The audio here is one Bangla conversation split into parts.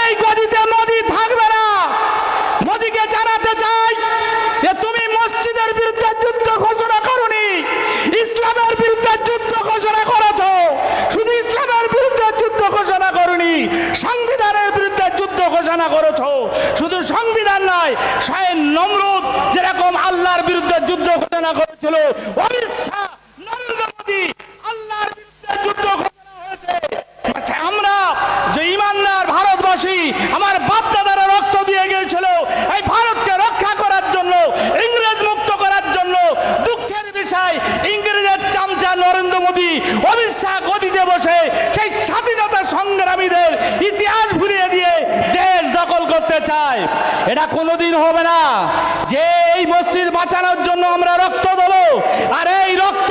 এই গদিতে মোদি থাকবে না। মোদিকে জানাতে চাই যে তুমি মসজিদের বিরুদ্ধে যুদ্ধ ঘোষণা করনি। ইসলামের বিরুদ্ধে যুদ্ধ ঘোষণা করেছ। শুধু ইসলামের বিরুদ্ধে যুদ্ধ ঘোষণা করনি, সংবিধানের বিরুদ্ধে যুদ্ধ ঘোষণা করেছ। শুধু সংবিধান নয় শাহেন নমরুদ যেরকম আল্লাহর বিরুদ্ধে যুদ্ধ ঘোষণা করেছিল অমিত শাহ নরেন্দ্র মোদী আল্লাহর বিরুদ্ধে যুদ্ধ ঘোষণা হয়েছে আচ্ছা, আমরা যে ইমানদার ভারতবাসী আমার বাপ দাদারা রক্ত দিয়ে গিয়েছিল এই ভারতকে রক্ষা করার জন্য ইংরেজ মুক্ত করার জন্য দুঃখের বিষয় ইংরেজের চামচা নরেন্দ্র মোদী অমিত শাহ গদিতে বসে সেই স্বাধীনতা সংগ্রামীদের ইতিহাস ভুলিয়ে দিয়ে দেশ দখল করতে চায়। এটা কোনোদিন হবে না। যে এই মসজিদ বাঁচানোর জন্য আমরা রক্ত দেবো, আর এই রক্ত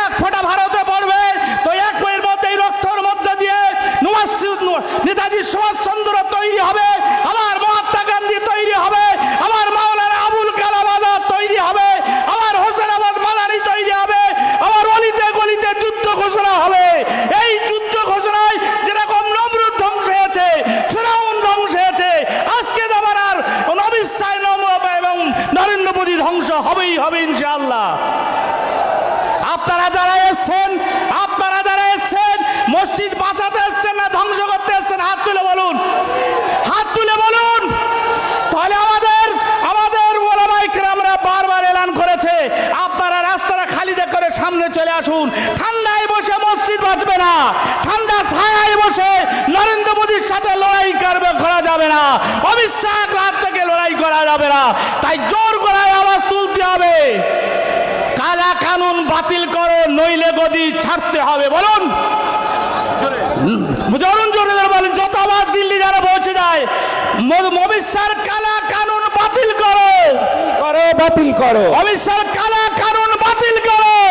এক ফোঁটা ভারতে পড়বে তো এক বইয়ের মধ্যে এই রক্তর মধ্যে দিয়ে নুয়াজ- নু- নেতাজি সুভাষচন্দ্র তৈরি হবে আমার মহাত্মা গান্ধী তৈরি হবে আমার মাওলানা আবুল কালাম আজাদ তৈরি হবে আমার হোসেন আবাদ মালানি তৈরি হবে আমার অলিতে গলিতে যুদ্ধ ঘোষণা হবে এই যুদ্ধ ঘোষণায় যেরকম নমরুদ ধ্বংস হয়েছে ফেরাউন ধ্বংস হয়েছে আজকে জামানার অমিত শাহ নম- এবং নরেন্দ্র মোদী ধ্বংস হবেই হবে ইনশাআল্লাহ আপনারা যারা এসছেন আপনারা যারা এসছেন মসজিদ বাঁচাতে এসছেন না ধ্বংস করতে এসছেন হাত তুলে বলুন হাত তুলে বলুন তাহলে আমাদের আমাদের ওলামাইকে আমরা বারবার এলান করেছে আপনারা রাস্তাটা খালি দেখ করে সামনে চলে আসুন ঠান্ডায় বসে মসজিদ বাঁচবে না ঠান্ডা ছায়ায় বসে নরেন্দ্র মোদীর সাথে লড়াই করবে করা যাবে না অমিত রাত থেকে লড়াই করা যাবে না তাই জোর করায় আওয়াজ তুলতে হবে কালা কানুন বাতিল করো নইলে গদি ছাড়তে হবে বলুন জরুন জোরে বলেন যত আবার দিল্লি যারা পৌঁছে যায় ম- অমিত শাহর কালা কানুন বাতিল করো করো বাতিল করো অমিত শাহর কালা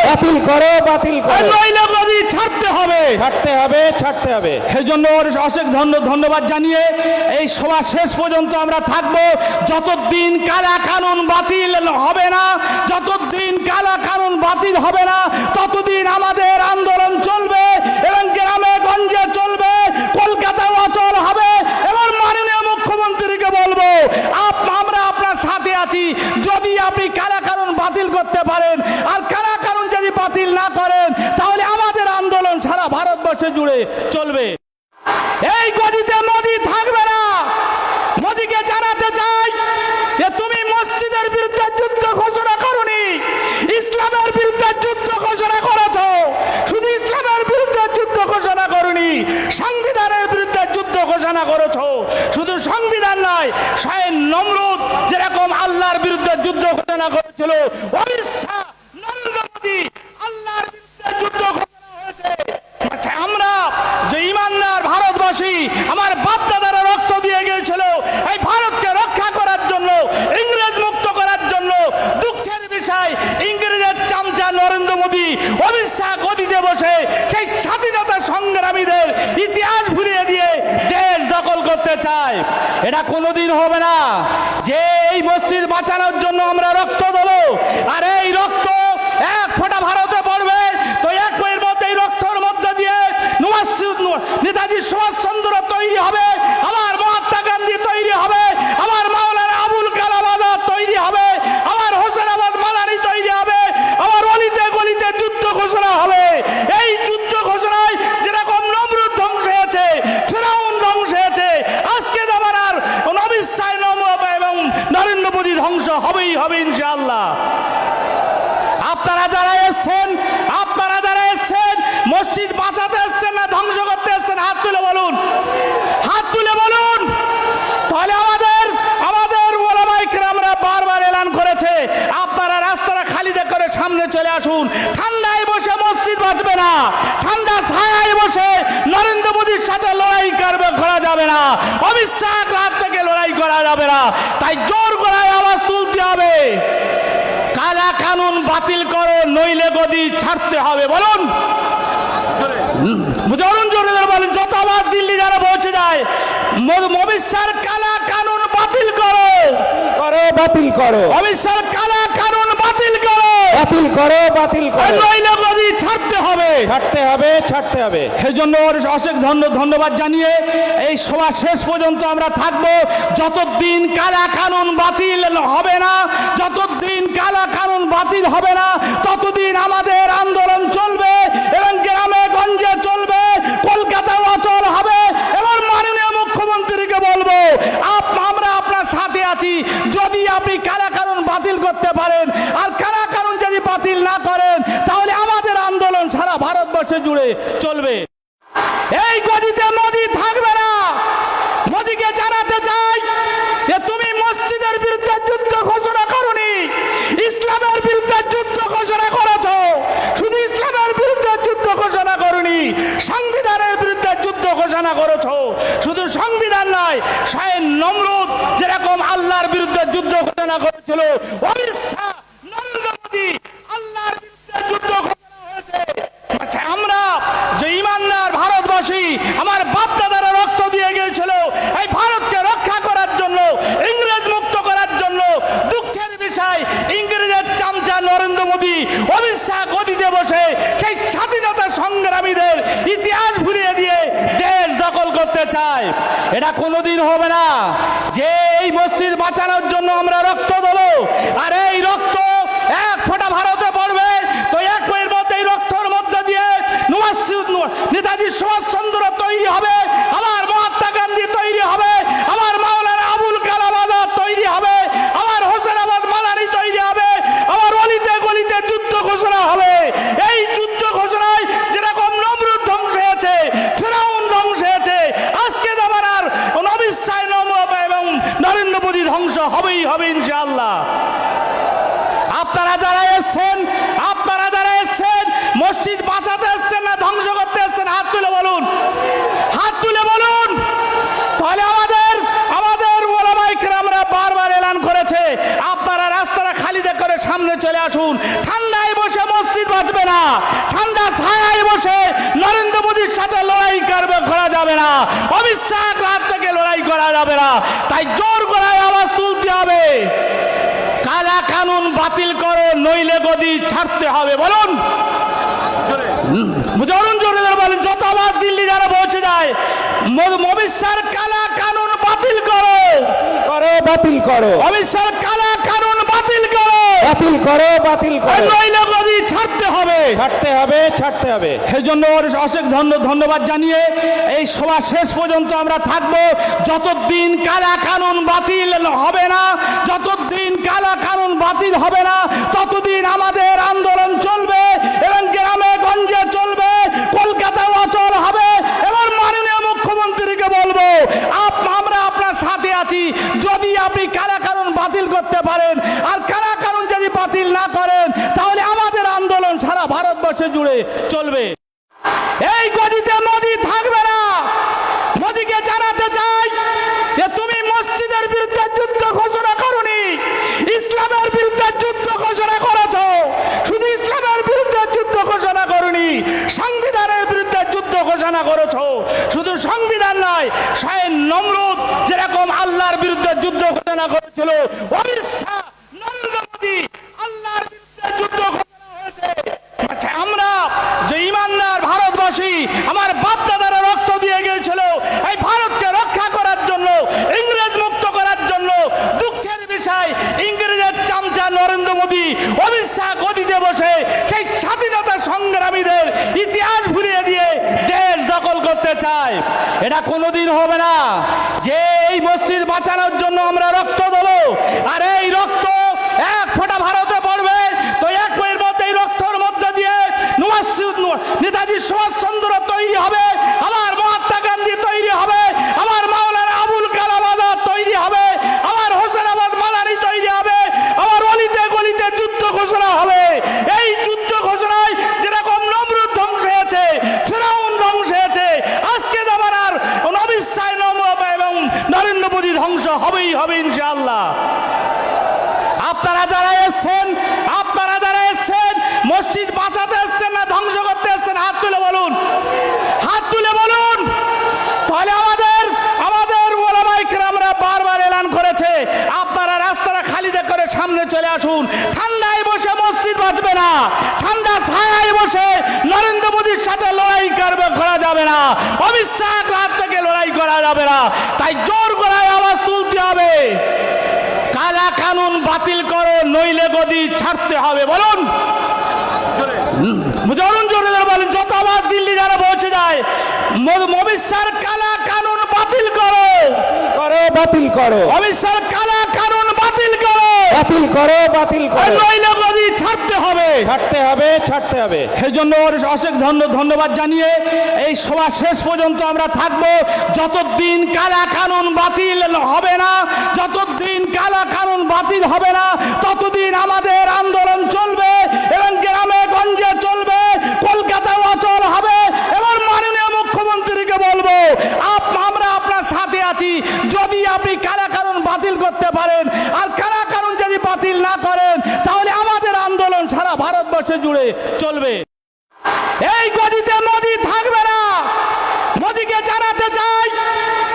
বাতিল করো বাতিল করো। নইলে গদি ছাড়তে হবে। ছাড়তে হবে ছাড়তে হবে। সেই জন্য ওর অশেষ ধন্য ধন্যবাদ জানিয়ে এই সভা শেষ পর্যন্ত আমরা থাকব। যতদিন কালা কানুন বাতিল হবে না যতদিন কালা কানুন বাতিল হবে না ততদিন আমাদের আন্দোলন চলবে এবং গ্রামে গঞ্জে চলবে কলকাতা অচল হবে এবং মাননীয় মুখ্যমন্ত্রীকে বলব আমরা আপনার সাথে আছি। যদি আপনি কালা কানুন বাতিল করতে পারেন আর কালা কানুন যদি বাতিল না করেন তাহলে আমাদের আন্দোলন সারা ভারতবর্ষে জুড়ে চলবে। এই গদিতে মোদি থাকবে না। মোদিকে জানাতে চাই যে তুমি মসজিদের বিরুদ্ধে যুদ্ধ ঘোষণা করনি। ইসলামের বিরুদ্ধে যুদ্ধ ঘোষণা করেছ। শুধু ইসলামের বিরুদ্ধে যুদ্ধ ঘোষণা করনি, সংবিধানের বিরুদ্ধে যুদ্ধ ঘোষণা করেছ। শুধু সংবিধান নয় শাহেন নমরুদ যেরকম আল্লাহর বিরুদ্ধে যুদ্ধ ঘোষণা করেছিল অমিত শাহ নরেন্দ্র মোদী আল্লাহর বিরুদ্ধে যুদ্ধ ঘোষণা হয়েছে আচ্ছা, আমরা যে ইমানদার ভারতবাসী আমার বাপ দাদারা রক্ত দিয়ে গিয়েছিল এই ভারতকে রক্ষা করার জন্য ইংরেজ মুক্ত করার জন্য দুঃখের বিষয় ইংরেজের চামচা নরেন্দ্র মোদী অমিত শাহ গদিতে বসে সেই স্বাধীনতা সংগ্রামীদের ইতিহাস ভুলিয়ে দিয়ে দেশ দখল করতে চায় এটা কোনোদিন হবে না যে এই মসজিদ বাঁচানোর জন্য আমরা রক্ত দেবো আর এই রক্ত এক ফোঁটা ভারতে পড়বে তো এক বইয়ের মধ্যে এই রক্তর মধ্যে দিয়ে নুয়াজ- নু- নেতাজি সুভাষচন্দ্র তৈরি হবে আমার মহাত্মা গান্ধী তৈরি হবে আমার মাওলানা আবুল কালাম আজাদ তৈরি হবে আমার হোসেন আবাদ মালানি তৈরি হবে আমার অলিতে গলিতে যুদ্ধ ঘোষণা হবে এই যুদ্ধ ঘোষণায় যেরকম নমরুদ ধ্বংস হয়েছে ফেরাউন ধ্বংস হয়েছে আজকে জামানার অমিত শাহ নম- এবং নরেন্দ্র মোদী ধ্বংস হবেই হবে ইনশাআল্লাহ আপনারা যারা এসছেন আপনারা যারা এসছেন মসজিদ বাঁচাতে এসছেন না ধ্বংস করতে এসছেন হাত তুলে বলুন হাত তুলে বলুন তাহলে আমাদের আমাদের ওলামাইকে আমরা বারবার এলান করেছে আপনারা রাস্তাটা খালি দেখ করে সামনে চলে আসুন ঠান্ডায় বসে মসজিদ বাঁচবে না ঠান্ডা ছায়ায় বসে নরেন্দ্র মোদীর সাথে লড়াই করবে করা যাবে শাহ রাত থেকে লড়াই করা যাবে না। তাই জোর করায় আওয়াজ তুলতে হবে। কালা কানুন বাতিল করো নইলে গদি ছাড়তে হবে। বলুন। জরুন জোরে বলেন। যত আবার দিল্লি যারা পৌঁছে যায় ম- অমিত শাহর কালা কানুন বাতিল করো। করো বাতিল করো। অমিত শাহর কালা কানুন বাতিল করো। বাতিল করো বাতিল করো। নইলে গদি ছাড়তে হবে। ছাড়তে হবে ছাড়তে হবে। সেই জন্য ওর অশেষ ধন্য ধন্যবাদ জানিয়ে এই সভা শেষ পর্যন্ত আমরা থাকব। যতদিন কালা কানুন বাতিল হবে না যতদিন কালা কানুন বাতিল হবে না ততদিন আমাদের আন্দোলন চলবে এবং গ্রামে গঞ্জে চলবে কলকাতায় অচল হবে এবং মাননীয় মুখ্যমন্ত্রীকে বলব আমরা আপনার সাথে আছি। যদি আপনি কালা কানুন বাতিল করতে পারেন আর কালা কানুন যদি বাতিল না করেন তাহলে আমাদের আন্দোলন সারা ভারতবর্ষে জুড়ে চলবে। এই গদিতে মোদি থাকবে না। মোদিকে জানাতে চাই যে তুমি মসজিদের বিরুদ্ধে যুদ্ধ ঘোষণা করনি। ইসলামের বিরুদ্ধে যুদ্ধ ঘোষণা করেছ। শুধু ইসলামের বিরুদ্ধে যুদ্ধ ঘোষণা করনি, সংবিধানের বিরুদ্ধে যুদ্ধ ঘোষণা করেছ। শুধু সংবিধান নয়, শাহেন নমরুদ যেরকম আল্লাহর বিরুদ্ধে যুদ্ধ ঘোষণা করেছিল অমিত শাহ নরেন্দ্র মোদী আল্লাহর বিরুদ্ধে যুদ্ধ ঘোষণা হয়েছে আচ্ছা, আমরা যে ইমানদার ভারতবাসী আমার বাপ দাদারা রক্ত দিয়ে গিয়েছিল এই ভারতকে রক্ষা করার জন্য ইংরেজ মুক্ত করার জন্য দুঃখের বিষয় ইংরেজের চামচা নরেন্দ্র মোদী অমিত শাহ গদিতে বসে সেই স্বাধীনতা সংগ্রামীদের ইতিহাস ঘুরিয়ে দিয়ে দেশ দখল করতে চায় এটা কোনোদিন হবে না যে এই মসজিদ বাঁচানোর জন্য আমরা রক্ত দেবো আর এই রক্ত এক ফোঁটা ভারতে পড়বে তো এক বইয়ের মধ্যে এই রক্তর মধ্যে দিয়ে নুয়াসি- নু- নেতাজি সুভাষচন্দ্র তৈরি হবে আমার মহাত্মা গান্ধী তৈরি হবে আমার মাওলানা আবুল কালাম আজাদ তৈরি হবে আমার হোসেন আবাদ মালানি তৈরি হবে আমার অলিতে গলিতে যুদ্ধ ঘোষণা হবে এই যুদ্ধ ঘোষণায় যেরকম নমরুদ ধ্বংস হয়েছে ফেরাউন ধ্বংস হয়েছে আজকে জামানার অমিত শাহ নম এবং নরেন্দ্র মোদী ধ্বংস হবেই হবে ইনশাআল্লাহ আপনারা যারা এসছেন আপনারা যারা এসছেন মসজিদ বাঁচাতে এসছেন না ধ্বংস করতে এসছেন হাত তুলে বলুন হাত তুলে বলুন তাহলে আমাদের আমাদের ওলামাইকে আমরা বারবার এলান করেছে আপনারা রাস্তাটা খালি দেখ করে সামনে চলে আসুন ঠান্ডায় বসে মসজিদ বাঁচবে না ঠান্ডা ছায়ায় বসে নরেন্দ্র মোদীর সাথে লড়াই করবে করা যাবে না শাহ হাত থেকে লড়াই করা যাবে না। তাই জোর করায় আওয়াজ তুলতে হবে। কালা কানুন বাতিল করো নইলে গদি ছাড়তে হবে। বলুন। জরুন জোরে বলেন। যত আবার দিল্লি যারা পৌঁছে যায় ম- কালা কানুন বাতিল করো। করো বাতিল করো। অমিত শাহর কালা কানুন বাতিল করো। বাতিল করো বাতিল করো। নইলে ছাড়তে হবে। ছাড়তে হবে ছাড়তে হবে। সেই জন্য ওর অশেষ ধন্য ধন্যবাদ জানিয়ে এই সভা শেষ পর্যন্ত আমরা থাকব। যতদিন কালা কানুন বাতিল হবে না যতদিন কালা কানুন বাতিল হবে না ততদিন আমাদের আন্দোলন চলবে এবং গ্রামে গঞ্জে চলবে কলকাতা অচল হবে এবং মাননীয় মুখ্যমন্ত্রীকে বলব আমরা আপনার সাথে আছি। যদি আপনি কালা কানুন বাতিল করতে পারেন আর কালা কানুন যদি বাতিল না করেন তাহলে আমাদের আন্দোলন সারা ভারতবর্ষে জুড়ে চলবে। এই গদিতে মোদি থাকবে না। মোদিকে জানাতে চাই যে তুমি মসজিদের বিরুদ্ধে যুদ্ধ ঘোষণা করনি। ইসলামের বিরুদ্ধে যুদ্ধ ঘোষণা করেছ। শুধু ইসলামের বিরুদ্ধে যুদ্ধ ঘোষণা করনি, সংবিধানের বিরুদ্ধে যুদ্ধ ঘোষণা করেছ। শুধু সংবিধান নয়, শাহেন নমরুদ যেরকম আল্লাহর বিরুদ্ধে যুদ্ধ ঘোষণা করেছিল অমিত শাহ নরেন্দ্র মোদী আল্লাহর বিরুদ্ধে যুদ্ধ ঘোষণা হয়েছে আচ্ছা, আমরা যে ইমানদার ভারতবাসী আমার বাপ দাদারা রক্ত দিয়ে গিয়েছিল এই ভারতকে রক্ষা করার জন্য ইংরেজ মুক্ত করার জন্য দুঃখের বিষয় ইংরেজের চামচা নরেন্দ্র মোদী অমিত শাহ গদিতে বসে সেই স্বাধীনতা সংগ্রামীদের ইতিহাস ঘুরিয়ে দিয়ে দেশ দখল করতে চায় এটা কোনোদিন হবে না যে এই মসজিদ বাঁচানোর জন্য আমরা রক্ত দেবো আর এই রক্ত এক ফোঁটা ভারতে পড়বে তো এক বইয়ের মধ্যে এই রক্তর মধ্যে দিয়ে নুয়াসি- নু- নেতাজি সুভাষচন্দ্র তৈরি হবে আমার মহাত্মা গান্ধী তৈরি হবে আমার মাওলানা আবুল কালাম আজাদ তৈরি হবে আমার হোসেন আবাদ মালানি তৈরি হবে আমার অলিতে গলিতে যুদ্ধ ঘোষণা হবে এই যুদ্ধ ঘোষণায় যেরকম নমরুদ ধ্বংস হয়েছে ফেরাউন ধ্বংস হয়েছে আজকে জামানার অমিত শাহ নম এবং নরেন্দ্র মোদী ধ্বংস হবেই হবে ইনশাআল্লাহ আপনারা যারা এসছেন আপনারা যারা এসছেন মসজিদ বাঁচাতে এসছেন না ধ্বংস করতে এসছেন হাত তুলে বলুন হাত তুলে বলুন তাহলে আমাদের আমাদের ওলামাইকে আমরা বারবার এলান করেছে আপনারা রাস্তাটা খালি দেখ করে সামনে চলে আসুন ঠান্ডায় বসে মসজিদ বাঁচবে না ঠান্ডা ছায়ায় বসে অমিত শাহ হাত থেকে লড়াই করা যাবে না। তাই জোর করায় আওয়াজ তুলতে হবে। কালা কানুন বাতিল করো নইলে গদি ছাড়তে হবে। বলুন। জরুন জোরে বলেন। যত আবার দিল্লি যারা পৌঁছে যায় অমিত শাহর কালা কানুন বাতিল করো। করো বাতিল করো। অমিত শাহর কালা কানুন বাতিল করো। বাতিল করো বাতিল করো। নইলে ছাড়তে হবে। ছাড়তে হবে ছাড়তে হবে। ওর অশেষ ধন্য ধন্যবাদ জানিয়ে এই সভা শেষ পর্যন্ত আমরা থাকব। যতদিন কালা কানুন বাতিল হবে না যতদিন কালা কানুন বাতিল হবে না ততদিন আমাদের আন্দোলন চলবে এবং গ্রামে গঞ্জে চলবে কলকাতা অচল হবে। এবং মাননীয় মুখ্যমন্ত্রীকে বলব আপ- আমরা আপনার সাথে আছি যদি আপনি কালা কানুন বাতিল করতে পারেন আর কালা কানুন যদি বাতিল না করেন তাহলে আমাদের আন্দোলন সারা ভারতবর্ষে জুড়ে চলবে এই গদিতে মোদি থাকবে না মোদিকে জানাতে চাই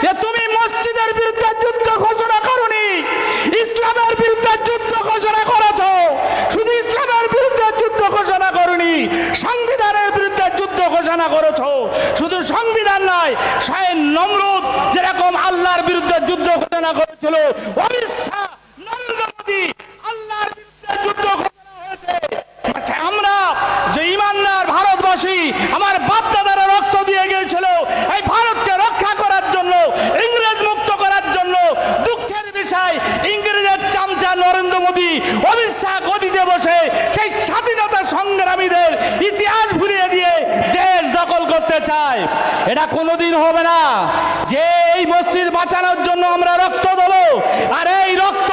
যে তুমি মসজিদের বিরুদ্ধে যুদ্ধ ঘোষণা করনি ইসলামের বিরুদ্ধে যুদ্ধ ঘোষণা করেছ শুধু ইসলামের বিরুদ্ধে যুদ্ধ ঘোষণা করনি সংবিধানের বিরুদ্ধে যুদ্ধ ঘোষণা করেছ শুধু সংবিধান নয় শাহেন নমরুদ যেরকম আল্লাহর বিরুদ্ধে যুদ্ধ ঘোষণা করেছিল। শাহ নরেন্দ্র মোদী আল্লাহর বিরুদ্ধে যুদ্ধ ঘোষণা হয়েছে। আচ্ছা, আমরা যে ইমানদার ভারতবাসী আমার বাপ দাদারা রক্ত দিয়ে গিয়েছিল এই ভারতকে রক্ষা করার জন্য ইংরেজ মুক্ত করার জন্য দুঃখের বিষয় ইংরেজের চামচা নরেন্দ্র মোদী অমিত গদিতে বসে সেই স্বাধীনতা সংগ্রামীদের ইতিহাস ভুলিয়ে দিয়ে দেশ দখল করতে চায়। এটা কোনোদিন হবে না। যে এই মসজিদ বাঁচানোর জন্য আমরা রক্ত দেবো। আর এই রক্ত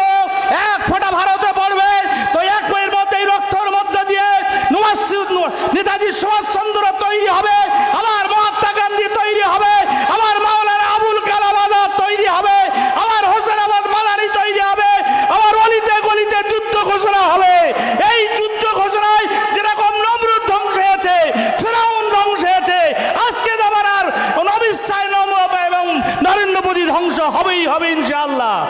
এক ফোঁটা ভারতে পড়বে তো এক বইয়ের মধ্যে এই রক্তর মধ্যে দিয়ে নওয়াজ- নেতাজি সুভাষচন্দ্র তৈরি হবে আমার মহাত্মা গান্ধী তৈরি হবে আমার মাওলানা আবুল কালাম আজাদ তৈরি হবে আমার হোসেন আবাদ মালানি তৈরি হবে আমার অলিতে গলিতে যুদ্ধ ঘোষণা হবে এই যুদ্ধ ঘোষণায় যেরকম নমরুদ ধ্বংস হয়েছে ফেরাউন ধ্বংস হয়েছে আজকে আমার আর অমিত শাহ নম এবং নরেন্দ্র মোদী ধ্বংস হবেই হবে ইনশাআল্লাহ।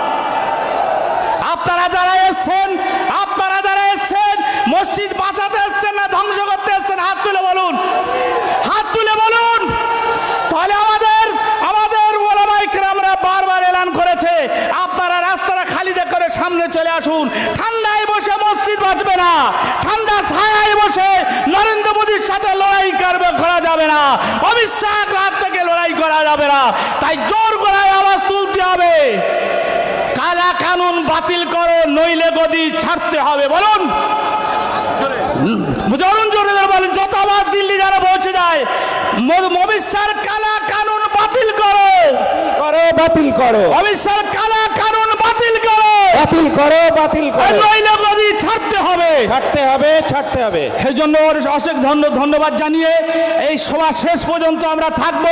আপনারা যারা এসছেন, আপনারা যারা এসছেন, মসজিদ বাঁচাতে এসছেন না, ধ্বংস করতে এসছেন, হাত তুলে বলুন। হাত তুলে বলুন। তাহলে আমাদের আমাদের ওলামাইকে আমরা বারবার এলান করেছে। আপনারা রাস্তাটা খালি করে সামনে চলে আসুন। ঠান্ডায় বসে মসজিদ বাঁচবে না। ঠান্ডা ছায়ায় বসে নরেন্দ্র মোদীর সাথে লড়াই করবে, করা যাবে না। হাত থেকে লড়াই করা যাবে না। তাই জোর করায় আওয়াজ তুলতে হবে। কালা কানুন বাতিল করো নইলে গদি ছাড়তে হবে। বলুন। জরুন জোরে জোরে বলেন। যত আবার দিল্লি যারা পৌঁছে যায় কালা কানুন বাতিল করো। করো বাতিল করো। কালা কানুন বাতিল করো। বাতিল করো বাতিল করো। নইলে গদি ছাড়তে হবে। ছাড়তে হবে ছাড়তে হবে। সেই জন্য অশেষ ধন্য ধন্যবাদ জানিয়ে এই সভা শেষ পর্যন্ত আমরা থাকব।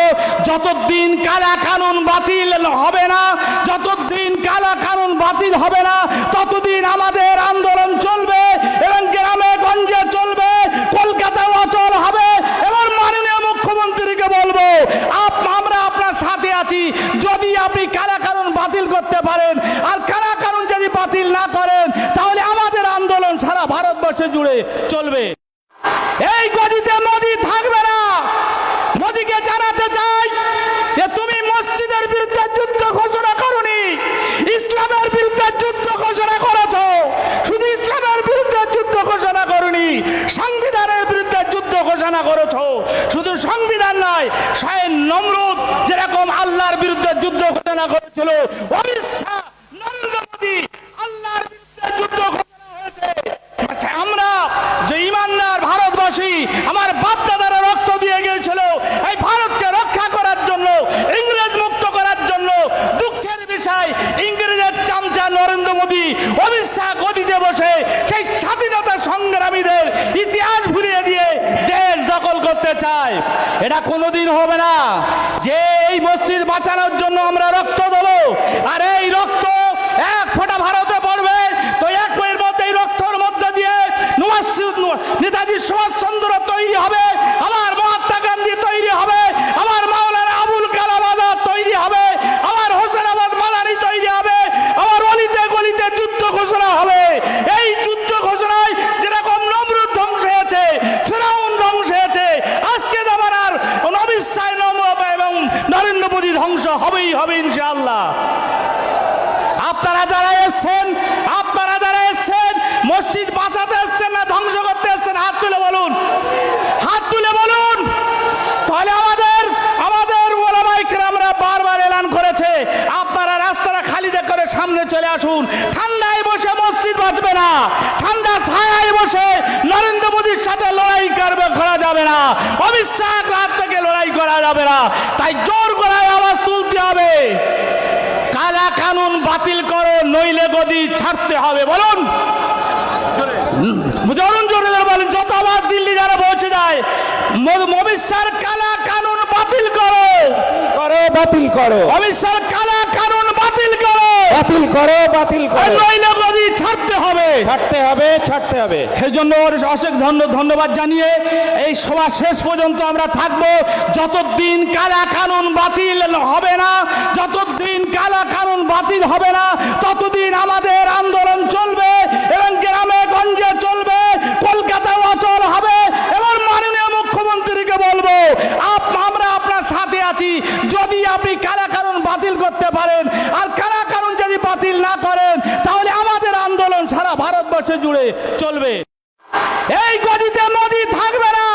যতদিন কালা কানুন বাতিল হবে না যতদিন কালা কানুন বাতিল হবে না ততদিন আমাদের আন্দোলন চলবে এবং গ্রামে গঞ্জে চলবে কলকাতা অচল হবে এবং মাননীয় মুখ্যমন্ত্রীকে বলব আমরা আপনার সাথে আছি। যদি আপনি কালা কানুন বাতিল করতে পারেন আর কালা কানুন যদি বাতিল না করেন তাহলে আমাদের আন্দোলন সারা ভারতবর্ষে জুড়ে চলবে। এই গদিতে মোদি থাকবে না। মোদিকে জানাতে চাই যে তুমি মসজিদের বিরুদ্ধে যুদ্ধ ঘোষণা করনি। ইসলামের বিরুদ্ধে যুদ্ধ ঘোষণা করেছ। শুধু ইসলামের বিরুদ্ধে যুদ্ধ ঘোষণা করনি, সংবিধানের বিরুদ্ধে যুদ্ধ ঘোষণা করেছ। শুধু সংবিধান নয় শাহেন নমরুদ যেরকম আল্লাহর বিরুদ্ধে যুদ্ধ ঘোষণা করেছিল অমিত শাহ নরেন্দ্র মোদী আল্লাহর বিরুদ্ধে যুদ্ধ ঘোষণা হয়েছে আচ্ছা, আমরা যে ইমানদার ভারতবাসী আমার বাপ দাদারা রক্ত দিয়ে গিয়েছিল এই ভারতকে রক্ষা করার জন্য ইংরেজ মুক্ত করার জন্য দুঃখের বিষয় ইংরেজের চামচা নরেন্দ্র মোদী অমিত শাহ গদিতে বসে সেই স্বাধীনতা সংগ্রামীদের ইতিহাস ভুলিয়ে দিয়ে দেশ দখল করতে চায় এটা কোনোদিন হবে না যে এই মসজিদ বাঁচানোর জন্য আমরা রক্ত দেবো আর এই রক্ত এক ফোঁটা ভারতে পড়বে তো এক বইয়ের মধ্যে এই রক্তর মধ্যে দিয়ে নওয়াজ- নেতাজি সুভাষচন্দ্র তৈরি হবে আমার মহাত্মা গান্ধী তৈরি হবে আমার মাওলানা আবুল কালাম আজাদ তৈরি হবে আমার হোসেন আবাদ মালানি তৈরি হবে আমার অলিতে গলিতে যুদ্ধ ঘোষণা হবে এই যুদ্ধ ঘোষণায় যেরকম নমরুদ ধ্বংস হয়েছে ফেরাউন ধ্বংস হয়েছে আজকে আমার আর অমিত শাহ নম আপনারা যারা এসছেন আপনারা যারা এসছেন মসজিদ বাঁচাতে এসছেন না ধ্বংস করতে এসছেন হাত তুলে বলুন হাত তুলে বলুন তাহলে আমাদের আমাদের ওলামাই আমরা বারবার এলান করেছে আপনারা রাস্তাটা খালি দেখ করে সামনে চলে আসুন ঠান্ডায় বসে মসজিদ বাঁচবে না ঠান্ডা ছায়ায় বসে নরেন্দ্র মোদীর সাথে লড়াই করবে করা যাবে না। অবিশ্বাস রাত থেকে লড়াই করা যাবে না। তাই জোর গলায় আওয়াজ তুলতে হবে। কালা কানুন বাতিল করো নইলে গদি ছাড়তে হবে। বলুন। জরুন জোরে। জোরে বলেন। যত আবার দিল্লি যারা পৌঁছে যায় অমিত শাহর কালা কানুন বাতিল করো। করো বাতিল করো। অমিত শাহর কালা কানুন বাতিল করো। বাতিল করো বাতিল করো। নইলে গদি ছাড়তে হবে। ছাড়তে হবে ছাড়তে হবে। সেই জন্য ওর অশেষ ধন্য ধন্যবাদ জানিয়ে এই সভা শেষ পর্যন্ত আমরা থাকব। যতদিন কালা কানুন বাতিল হবে না যতদিন কালা কানুন বাতিল হবে না ততদিন আমাদের আন্দোলন চলবে এবং গ্রামে গঞ্জে চলবে কলকাতায় অচল হবে এবং মাননীয় মুখ্যমন্ত্রীকে বলব আপ- আমরা আপনার সাথে আছি যদি আপনি কালা কানুন বাতিল করতে পারেন আর কালা কানুন যদি বাতিল না করেন তাহলে আমাদের আন্দোলন সারা ভারতবর্ষে জুড়ে চলবে। এই গদিতে মোদি থাকবে না।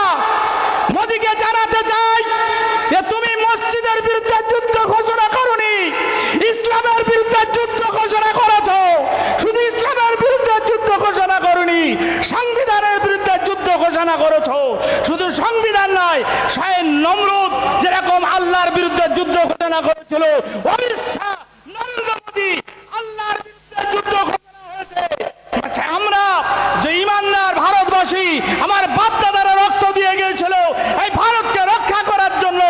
মোদিকে জানাতে চাই যে তুমি মসজিদের বিরুদ্ধে যুদ্ধ ঘোষণা করনি। ইসলামের বিরুদ্ধে যুদ্ধ ঘোষণা করেছ। শুধু ইসলামের বিরুদ্ধে যুদ্ধ ঘোষণা করনি, সংবিধানের বিরুদ্ধে যুদ্ধ ঘোষণা করেছ। শুধু সংবিধান নয় স্বয়ং নমরুদ যেরকম আল্লাহর বিরুদ্ধে যুদ্ধ ঘোষণা করেছিল অমিত শাহ নরেন্দ্র মোদী আল্লাহর বিরুদ্ধে যুদ্ধ ঘোষণা হয়েছে আচ্ছা, আমরা যে ইমানদার ভারতবাসী আমার বাপ দাদারা রক্ত দিয়ে গিয়েছিল। এই ভারতকে রক্ষা করার জন্য,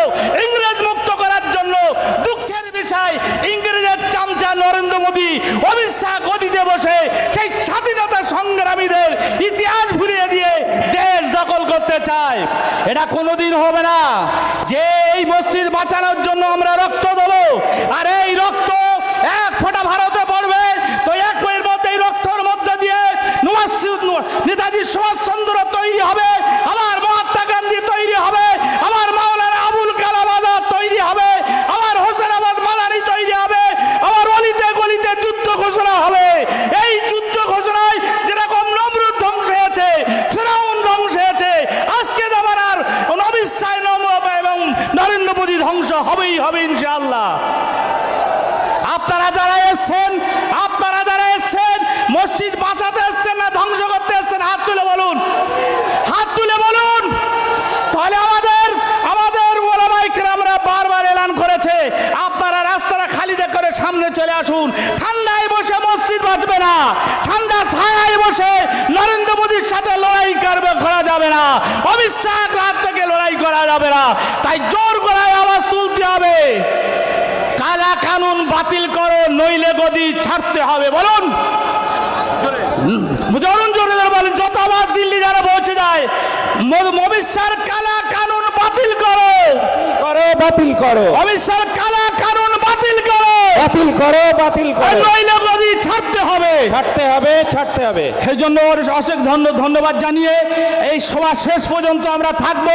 ইংরেজ মুক্ত করার জন্য দুঃখের বিষয়, ইংরেজের চামচা নরেন্দ্র মোদী অমিত শাহ গদিতে বসে সেই স্বাধীনতা সংগ্রামীদের ইতিহাস ভুলিয়ে দিয়ে দেশ দখল করতে চায়। এটা কোনোদিন হবে না। যে এই মসজিদ বাঁচানোর জন্য আমরা রক্ত দেবো, আর এই রক্ত এক ফোঁটা ভারতে পড়বে, তো এক বইয়ের মধ্যে এই রক্তর মধ্যে দিয়ে নেতাজি সুভাষচন্দ্র তৈরি হবে আমার মহাত্মা গান্ধী তৈরি হবে আমার মাওলানা আবুল কালাম আজাদ তৈরি হবে আমার হোসেনাবাদ মালানি তৈরি হবে আমার অলিতে গলিতে যুদ্ধ ঘোষণা হবে এই যুদ্ধ ঘোষণায় যেরকম নমরুদ ধ্বংস হয়েছে ফেরাউন ধ্বংস হয়েছে আজকে আমার আর অমিত শাহ নম এবং নরেন্দ্র মোদী ধ্বংস হবেই হবে ইনশাআল্লাহ আপনারা যারা এসছেন আপনারা যারা এসছেন মসজিদ বাঁচাতে এসছেন না ধ্বংস করতে এসছেন হাত তুলে বলুন হাত তুলে বলুন তাহলে আমাদের আমাদের ওলামাই আমরা বারবার এলান করেছে আপনারা রাস্তাটা খালি দেখ করে সামনে চলে আসুন। ঠান্ডায় বসে মসজিদ বাঁচবে না। ঠান্ডা ছায়ায় বসে নরেন্দ্র মোদীর সাথে লড়াই করবে করা যাবে না। অবিশ্বাস রাত থেকে লড়াই করা যাবে না। তাই জোর গলায় আওয়াজ তুলতে হবে। কালা কানুন বাতিল করো নইলে গদি ছাড়তে হবে। বলুন। জরুন জোরে জোরে বলেন। যত আবার দিল্লি যারা পৌঁছে যায় ম- অমিত শাহর কালা কানুন বাতিল করো। করো বাতিল করো। অমিত শাহর কালা বাতিল করো বাতিল করো। নইলে গদি ছাড়তে হবে। ছাড়তে হবে ছাড়তে হবে। সেই জন্য ওর অশেষ ধন্য ধন্যবাদ জানিয়ে এই সভা শেষ পর্যন্ত আমরা থাকব।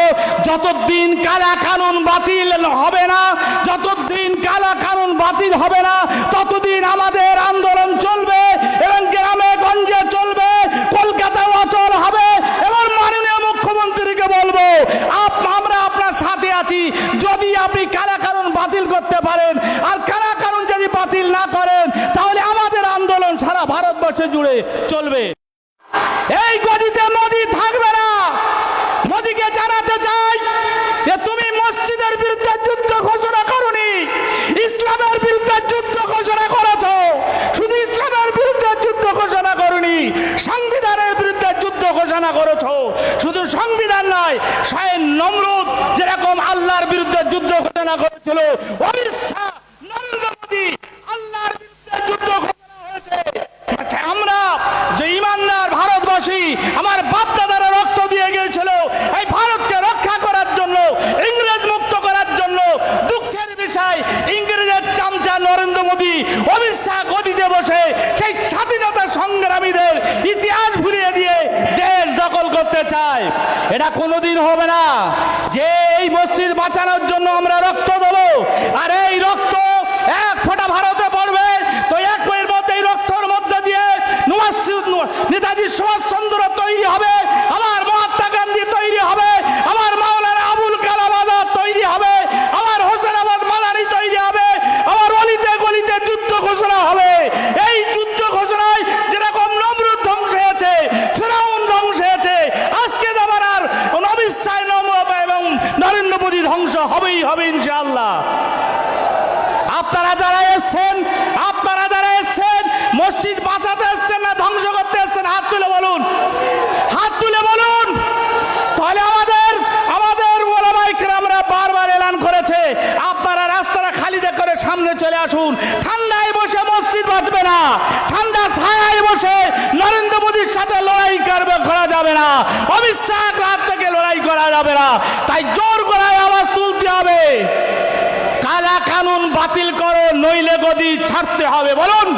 যতদিন কালা কানুন বাতিল হবে না যতদিন কালা কানুন বাতিল হবে না ততদিন আমাদের আন্দোলন চলবে এবং গ্রামে গঞ্জে চলবে কলকাতায় অচল হবে এবং মাননীয় মুখ্যমন্ত্রীকে বলব আপ- আমরা আপনার সাথে আছি যদি আপনি কালা কানুন বাতিল করতে পারেন আর কালা কানুন যদি বাতিল না করেন তাহলে আমাদের আন্দোলন সারা ভারতবর্ষে জুড়ে চলবে। এই গদিতে মোদি থাকবে না। মোদিকে জানাতে চাই যে তুমি মসজিদের বিরুদ্ধে যুদ্ধ ঘোষণা করনি। ইসলামের বিরুদ্ধে যুদ্ধ ঘোষণা করেছ। শুধু ইসলামের বিরুদ্ধে যুদ্ধ ঘোষণা করনি, সংবিধানের বিরুদ্ধে যুদ্ধ ঘোষণা করেছ। শুধু সংবিধান নয়, স্বয়ং নমরুদ যেরকম আল্লাহর বিরুদ্ধে যুদ্ধ ঘোষণা করেছিল অমিত এটা কোনোদিন হবে না। যে এই মসজিদ বাঁচানোর জন্য আমরা রক্ত দেবো, আর এই রক্ত এক ফোঁটা ভারতে পড়বে। তো এক বইয়ের মধ্যে এই রক্তর মধ্যে দিয়ে নেতাজি সমস্ত ঠান্ডায় বসে মসজিদ বাঁচবে না। ঠান্ডা ছায়ায় বসে নরেন্দ্র মোদীর সাথে লড়াই করবে করা যাবে না। অমিত শাহ রাত থেকে লড়াই করা যাবে না। তাই জোর গলায় আওয়াজ তুলতে হবে। কালা কানুন বাতিল করো নইলে গদি ছাড়তে হবে। বলুন।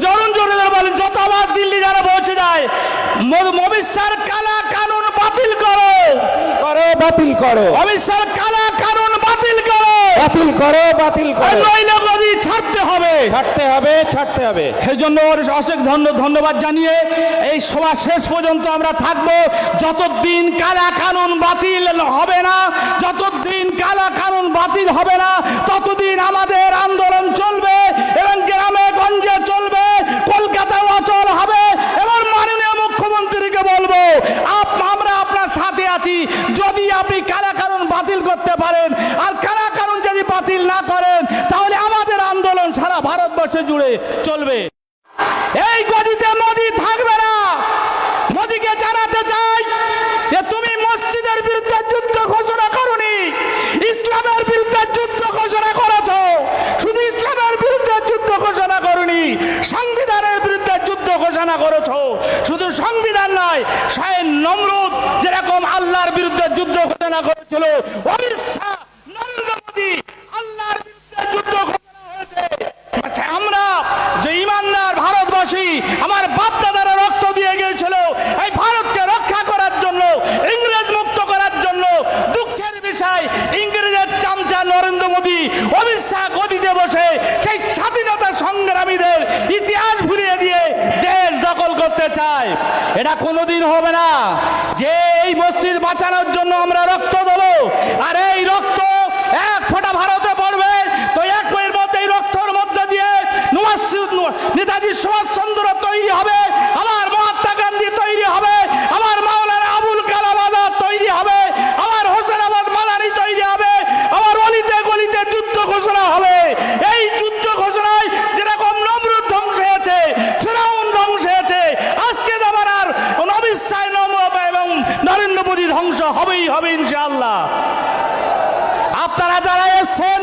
জরুন জরুন বলেন। যত আবার দিল্লি যারা পৌঁছে যায় ম- অমিত শাহর কালা কানুন বাতিল করো। করো বাতিল করো। অমিত শাহর কালা কানুন বাতিল করো বাতিল করো বাতিল করো। নইলে ছাড়তে হবে। ছাড়তে হবে ছাড়তে হবে। সেজন্য অশেষ ধন্য ধন্যবাদ জানিয়ে এই সভা শেষ পর্যন্ত আমরা থাকব। যতদিন কালা কানুন বাতিল হবে না যতদিন কালা কানুন বাতিল হবে না ততদিন আমাদের আন্দোলন চলবে এবং গ্রামে গঞ্জে চলবে কলকাতায় অচল হবে এবং মাননীয় মুখ্যমন্ত্রীকে বলব আপ- আমরা আপনার সাথে আছি যদি আপনি কালা কানুন বাতিল করতে পারেন আর কালা কানুন যদি বাতিল না করেন তাহলে আমাদের আন্দোলন সারা ভারতবর্ষে জুড়ে চলবে এই গদিতে মোদি থাকবে না মোদিকে জানাতে চাই যে তুমি মসজিদের বিরুদ্ধে যুদ্ধ ঘোষণা করনি ইসলামের বিরুদ্ধে যুদ্ধ ঘোষণা করেছ শুধু ইসলামের বিরুদ্ধে যুদ্ধ ঘোষণা করনি সংবিধানের বিরুদ্ধে যুদ্ধ ঘোষণা করেছ শুধু সংবিধান নয় শাহেন নমরুদ যেরকম আল্লাহর বিরুদ্ধে যুদ্ধ ঘোষণা করেছিল অমিত শাহ নরেন্দ্র মোদী আল্লাহর বিরুদ্ধে যুদ্ধ ঘোষণা হয়েছে আচ্ছা, আমরা যে ইমানদার ভারতবাসী আমার বাপ দাদারা রক্ত দিয়ে গিয়েছিল এই ভারতকে রক্ষা করার জন্য ইংরেজ মুক্ত করার জন্য দুঃখের বিষয় ইংরেজের চামচা নরেন্দ্র মোদী অমিত শাহ গদিতে বসে সেই স্বাধীনতা সংগ্রামীদের ইতিহাস ভুলিয়ে দিয়ে দেশ দখল করতে চায় এটা কোনোদিন হবে না। যে এই মসজিদ বাঁচানোর জন্য আমরা রক্ত দেবো, আর এই রক্ত এক ফোঁটা ভারতে পড়বে। তো এক মধ্যে এই রক্তর মধ্যে দিয়ে নেতাজি সুভাষচন্দ্র তৈরি হবে আমার মহাত্মা গান্ধী তৈরি হবে আমার মাওলানা আবুল কালাম আজাদ তৈরি হবে আমার হোসেনাবাদ মালানি তৈরি হবে আমার অলিতে গলিতে যুদ্ধ ঘোষণা হবে এই যুদ্ধ ঘোষণায় যেরকম নমরুদ ধ্বংস হয়েছে ফেরাউন ধ্বংস হয়েছে আজকে আমার আর অমিত শাহ নম- এবং নরেন্দ্র মোদী ধ্বংস হবেই হবে ইনশাআল্লাহ আপনারা যারা এসছেন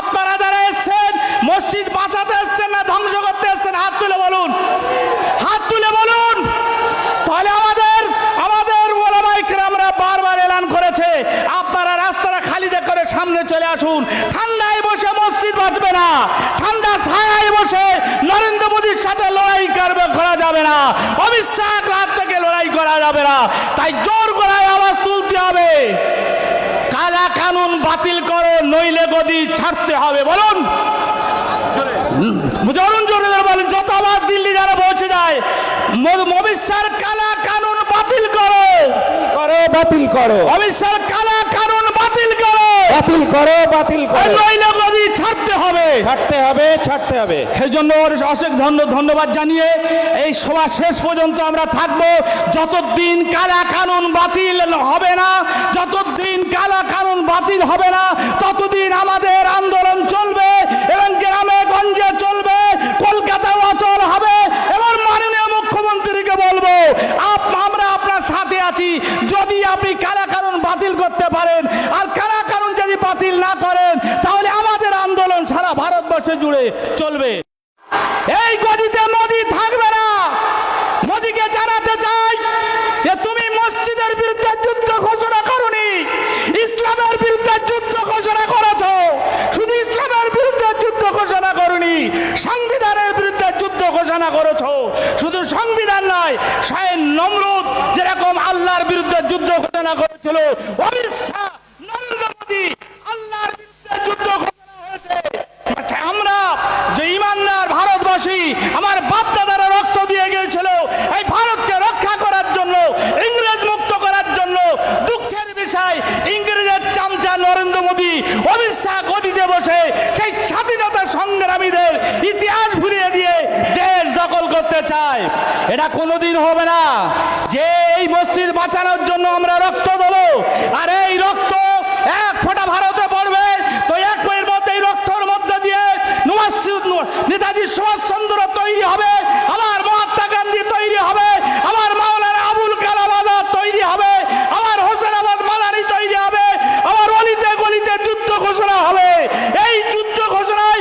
আপনারা যারা এসছেন মসজিদ বাঁচাতে এসছেন না ধ্বংস করতে এসছেন হাত তুলে বলুন হাত তুলে বলুন তাহলে আমাদের আমাদের ওলামাই আমরা বারবার এলান করেছে আপনারা রাস্তাটা খালি দেখ করে সামনে চলে আসুন। ঠান্ডায় বসে মসজিদ বাঁচবে না। ঠান্ডা ছায়ায় বসে নরেন্দ্র মোদীর সাথে লড়াই করবে করা যাবে না। অমিত শাহ রাত থেকে লড়াই করা যাবে না। তাই জোর গলায় আওয়াজ তুলতে হবে। কালা কানুন বাতিল করো নইলে গদি ছাড়তে হবে। বলুন। জরুন জরুন বলেন যত আবার দিল্লি যারা পৌঁছে যায় ম- অমিত শাহর কালা কানুন বাতিল করো। করো বাতিল করো। অমিত শাহর কালা বাতিল করো বাতিল করো। গদি ছাড়তে হবে। ছাড়তে হবে ছাড়তে হবে। সেই জন্য অশেষ ধন্য ধন্যবাদ জানিয়ে এই সভা শেষ পর্যন্ত আমরা থাকব। যতদিন কালা কানুন বাতিল হবে না যতদিন কালা কানুন বাতিল হবে না ততদিন আমাদের আন্দোলন চলবে এবং গ্রামে গঞ্জে চলবে কলকাতায় অচল হবে এবং মাননীয় মুখ্যমন্ত্রীকে বলব আমরা আপনার সাথে আছি। যদি আপনি কালা কানুন বাতিল করতে পারেন আর কালা কানুন যদি বাতিল না করেন তাহলে আমাদের আন্দোলন সারা ভারতবর্ষে জুড়ে চলবে এই গদিতে মোদি থাকবে না মোদিকে জানাতে চাই যে তুমি মসজিদের বিরুদ্ধে যুদ্ধ ঘোষণা করনি ইসলামের বিরুদ্ধে যুদ্ধ ঘোষণা করেছ শুধু ইসলামের বিরুদ্ধে যুদ্ধ ঘোষণা করনি সংবিধানের বিরুদ্ধে যুদ্ধ ঘোষণা করেছ শুধু সংবিধান নয় শাহেন নমরুদ যেরকম আল্লাহর বিরুদ্ধে যুদ্ধ ঘোষণা করেছিল অমিত শাহ নরেন্দ্র মোদী আল্লাহর বিরুদ্ধে যুদ্ধ ঘোষণা হয়েছে আচ্ছা, আমরা যে ইমানদার ভারতবাসী আমার বাপ দাদারা রক্ত দিয়ে গিয়েছিল এই ভারতকে রক্ষা করার জন্য ইংরেজ মুক্ত করার জন্য দুঃখের বিষয় ইংরেজের চামচা নরেন্দ্র মোদী অমিত শাহ গদিতে বসে সেই স্বাধীনতা সংগ্রামীদের ইতিহাস ভুলিয়ে দিয়ে দেশ দখল করতে চায় এটা কোনোদিন হবে না। যে এই মসজিদ বাঁচানোর জন্য আমরা রক্ত দেবো, আর এই রক্ত এক ফোঁটা ভারতে পড়বে। তো এক বইয়ের মধ্যে এই রক্তর মধ্যে দিয়ে নেতাজি সুভাষচন্দ্র তৈরি হবে আমার মহাত্মা গান্ধী তৈরি হবে আমার মাওলানা আবুল কালাম আজাদ তৈরি হবে আমার হোসেনাবাদ মালানি তৈরি হবে আমার অলিতে গলিতে যুদ্ধ ঘোষণা হবে এই যুদ্ধ ঘোষণায়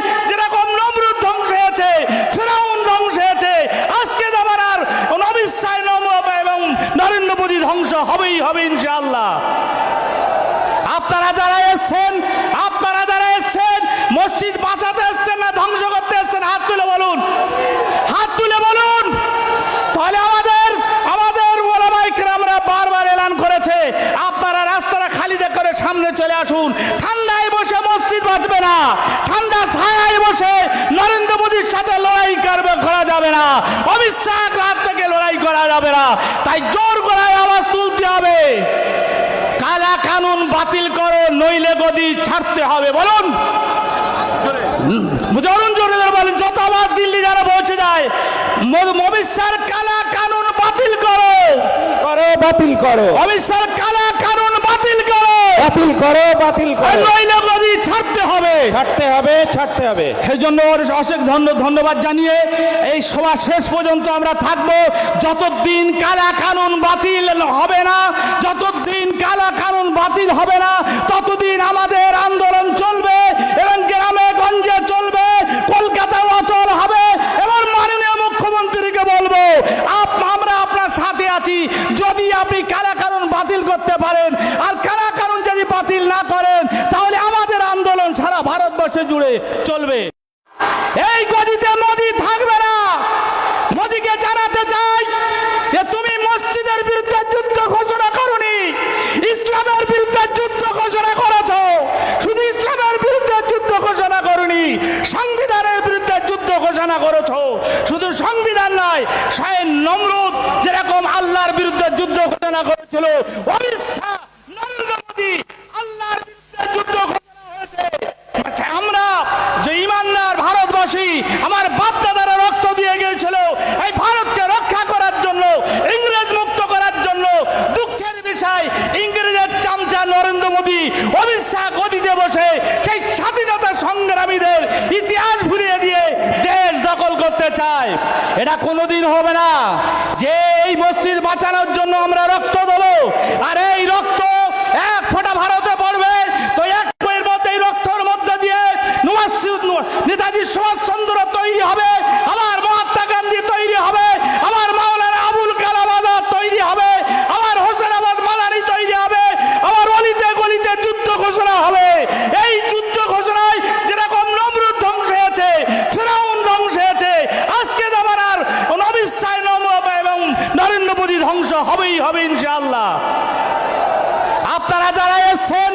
রাত থেকে লড়াই করা যাবে না। তাই জোর গলায় আওয়াজ তুলতে হবে। কালা কানুন বাতিল করো নইলে গদি ছাড়তে হবে। বলুন। জরুন বলেন যত আবার দিল্লি যারা পৌঁছে যায় ম- অমিত শাহ কালা কানুন বাতিল করো। করো বাতিল করো। অমিত কালা কানুন বাতিল করো বাতিল করো। নইলে গদি ছাড়তে হবে। ছাড়তে হবে ছাড়তে হবে। সেই জন্য অশেষ ধন্য ধন্যবাদ জানিয়ে এই সভা শেষ পর্যন্ত আমরা থাকব। যতদিন কালা কানুন বাতিল হবে না যতদিন কালা কানুন বাতিল হবে না ততদিন আমাদের আন্দোলন চলবে এবং গ্রামে গঞ্জে চলবে কলকাতাও অচল হবে এবং মাননীয় মুখ্যমন্ত্রীকে বলব আমরা আপনার সাথে আছি। যদি আপনি কালা কানুন বাতিল করতে পারেন আর কালা কানুন যদি বাতিল না করেন তাহলে আমাদের আন্দোলন সারা ভারতবর্ষে জুড়ে চলবে এই গদিতে মোদি থাকবে না মোদিকে জানাতে চাই যে তুমি মসজিদের বিরুদ্ধে যুদ্ধ ঘোষণা করনি ইসলামের বিরুদ্ধে যুদ্ধ ঘোষণা করেছ শুধু ইসলামের বিরুদ্ধে যুদ্ধ ঘোষণা করনি সংবিধানের বিরুদ্ধে যুদ্ধ ঘোষণা করেছ শুধু সংবিধান নয় শাহেন নমরুদ যেরকম আল্লাহর বিরুদ্ধে যুদ্ধ ঘোষণা করেছিল অমিত শাহ নরেন্দ্র মোদী আল্লাহর বিরুদ্ধে যুদ্ধ ঘোষণা হয়েছে আচ্ছা, আমরা যে ইমানদার ভারতবাসী আমার বাপ দাদারা রক্ত দিয়ে গিয়েছিল এই ভারতকে রক্ষা করার জন্য ইংরেজ মুক্ত করার জন্য দুঃখের বিষয় ইংরেজের চামচা নরেন্দ্র মোদী অমিত শাহ গদিতে বসে সেই স্বাধীনতা সংগ্রামীদের ইতিহাস ভুলিয়ে দিয়ে দেশ দখল করতে চায় এটা কোনোদিন হবে না। যে এই মসজিদ বাঁচানোর জন্য আমরা রক্ত দেবো আর এই রক্ত এক ফোঁটা ভারতে পড়বে তো এক বইয়ের মধ্যে এই রক্তর মধ্যে দিয়ে নওয়াজ- ন- নেতাজি সুভাষচন্দ্র তৈরি হবে আমার মহাত্মা গান্ধী তৈরি হবে আমার মাওলানা আবুল কালাম আজাদ তৈরি হবে আমার হোসেন আহমদ মালানি তৈরি হবে আমার অলিতে গলিতে যুদ্ধ ঘোষণা হবে এই যুদ্ধ ঘোষণায় যেরকম নমরুদ ধ্বংস হয়েছে ফেরাউন ধ্বংস হয়েছে আজকে আমার আর অমিত শাহ নম- এবং নরেন্দ্র মোদী ধ্বংস হবেই হবে ইনশাআল্লাহ আপনারা যারা এসছেন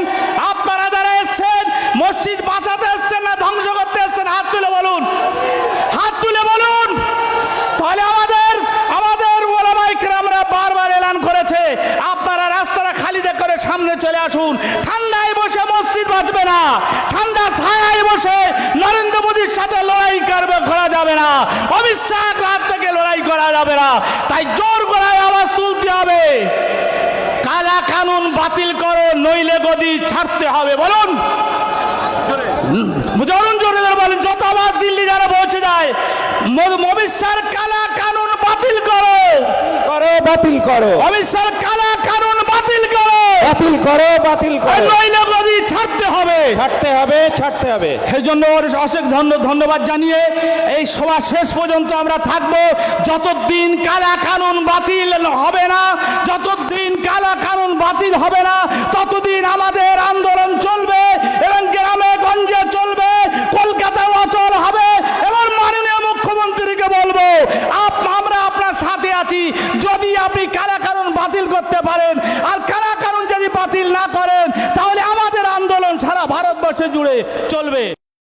আপনারা যারা এসছেন মসজিদ বাঁচাতে এসছেন না ধ্বংস করতে এসছেন হাত তুলে বলুন হাত তুলে বলুন তাহলে আমাদের আমাদের ওলামাইকে আমরা বারবার এলান করেছে আপনারা রাস্তাটা খালি করে সামনে চলে আসুন ঠান্ডায় বসে মসজিদ বাঁচবে না ঠান্ডা ছায়ায় বসে নরেন্দ্র মোদীর সাথে লড়াই করবে করা যাবে না অমিত রাত থেকে লড়াই করা যাবে না। তাই জোর গলায় আওয়াজ তুলতে হবে। কালা কানুন বাতিল করো নইলে গদি ছাড়তে হবে। বলুন। জরুন জরুন বলেন। যত আবার দিল্লি যারা পৌঁছে যায় ম- কালা কানুন বাতিল করো। করো বাতিল করো। শাহ কালা বাতিল করো বাতিল করো। নইলে গদি ছাড়তে হবে। ছাড়তে হবে ছাড়তে হবে। সেই জন্য ওর অশেষ ধন্য ধন্যবাদ জানিয়ে এই সভা শেষ পর্যন্ত আমরা থাকব। যতদিন কালা কানুন বাতিল হবে না যতদিন কালা কানুন বাতিল হবে না ততদিন আমাদের আন্দোলন চলবে এবং গ্রামে গঞ্জে চলবে কলকাতাও অচল হবে এবং মাননীয় মুখ্যমন্ত্রীকে বলব আমরা আপনার সাথে আছি। যদি আপনি কালা কানুন বাতিল করতে পারেন আর কালা কানুন যদি বাতিল না করেন তাহলে আমাদের আন্দোলন সারা ভারতবর্ষে জুড়ে চলবে।